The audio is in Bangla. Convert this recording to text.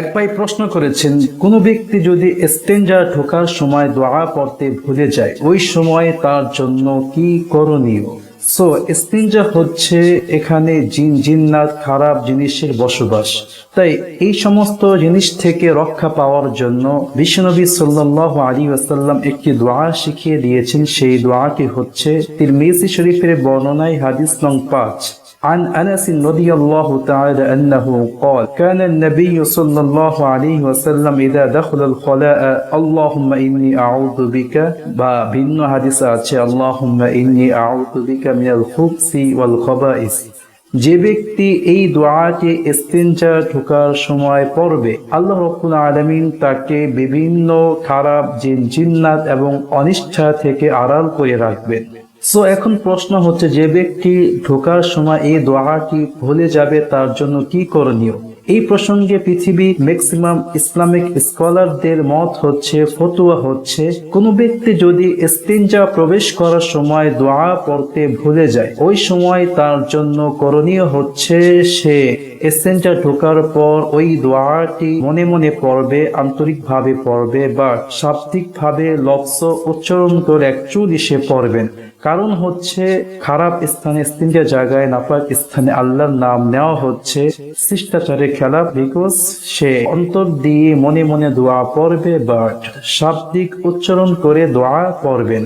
এক ভাই প্রশ্ন করেছেন, কোন ব্যক্তি যদি স্টেঞ্জার ঢোকার সময় দোয়া পড়তে ভুলে যায়, ওই সময় তার জন্য কি করণীয়? সো স্টেঞ্জা হচ্ছে এখানে জিন জিন্নাত খারাপ জিনিসের বসবাস। তাই এই সমস্ত জিনিস থেকে রক্ষা পাওয়ার জন্য বিশ্বনবী সাল্লাহ আলী ওয়াসাল্লাম একটি দোয়া শিখিয়ে দিয়েছেন। সেই দোয়াটি হচ্ছে তিরমিজি শরীফের বর্ণনায় হাদিস নং পাঁচ। عن أنس رضي الله تعالى أنه قال كان النبي صلى الله عليه وسلم إذا دخل الخلاء اللهم إني أعوذ بك বা ভিন্ন হাদিস আছে اللهم إني أعوذ بك من الخبث والخبائث যে ব্যক্তি এই দোয়াটি ইস্তিনজা ঢোকার সময় পড়বে আল্লাহ রব্বুল আলামিন তাকে বিভিন্ন খারাপ জিন জিন্নাত এবং অনিষ্ঠা থেকে আড়াল করে রাখবেন সো এখন প্রশ্ন হচ্ছে, যে ব্যক্তি ঢোকার সময় এই দোয়াটি ভুলে যাবে, তার জন্য কি করণীয়? এই প্রসঙ্গে পৃথিবী ম্যাক্সিমাম ইসলামিক স্কলারদের মত হচ্ছে, ফতুয়া হচ্ছে, কোনো ব্যক্তি যদি ইস্তিনজা প্রবেশ করার সময় দোয়া পড়তে ভুলে যায়, ওই সময় তার জন্য করণীয় হচ্ছে সে এসেন্টা ঢোকার পর ওই দোয়াটি মনে মনে পড়বে, আন্তরিকভাবে পড়বে বা শাব্দিকভাবে লক্ষ উচ্চারণ করে একচুয়ালি সে পড়বেন। কারণ হচ্ছে খারাপ স্থানে স্তিনিয়া জায়গায় নাপাক স্থানে আল্লাহর নাম নেওয়া হচ্ছে। শিষ্টাচারে খেলা বিকজ সে অন্তর দিয়ে মনে মনে দোয়া পড়বে বাট শাব্দিক উচ্চারণ করে দোয়া পড়বেন